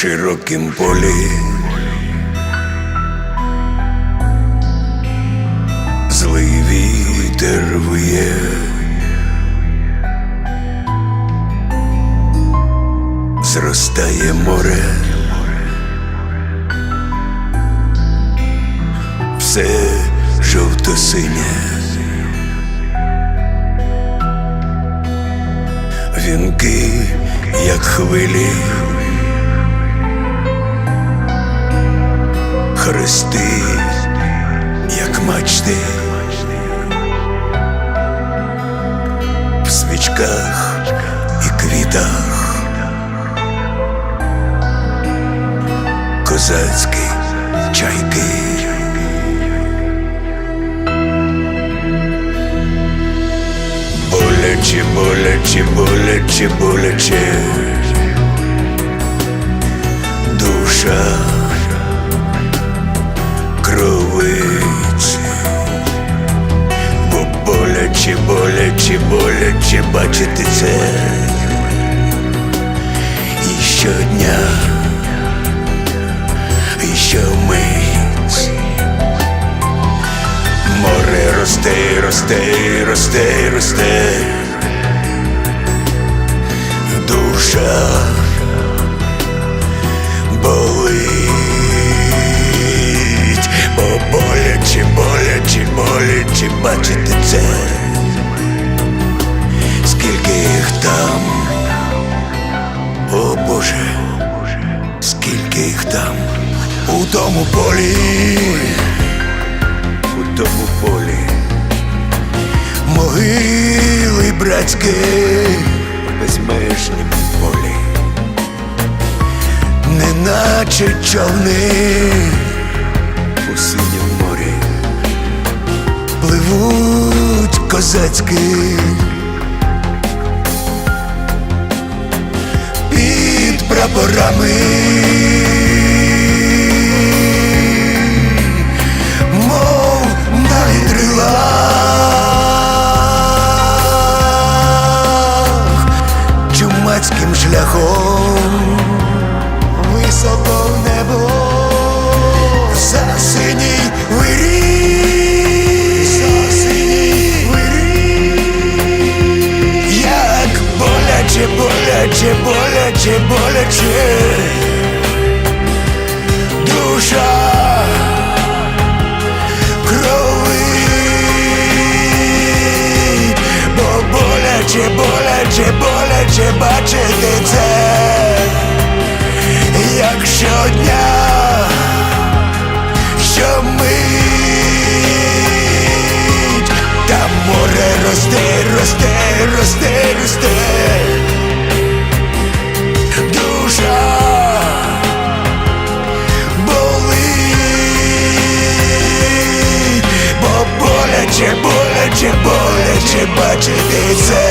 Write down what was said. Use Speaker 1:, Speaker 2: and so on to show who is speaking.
Speaker 1: широкім полі. Злий вітер виє. Зростає море. Все жовто-синє. Вінки, як хвилі, хрести, як мачти, в свічках і квітах, козацькі чайки. Боляче, боляче, боляче, боляче боляче, бачити це І щодня, і щомить Море росте, росте, росте, росте. У тому полі. У тому полі. Могили братські в безмежнім полі, неначе човни у синім морі. Пливуть козацькі. Під прапорами. Боляче, боляче бачити це, як щодня, що мить, там море росте, росте, росте, росте, боляче, боляче, боляче бачити це,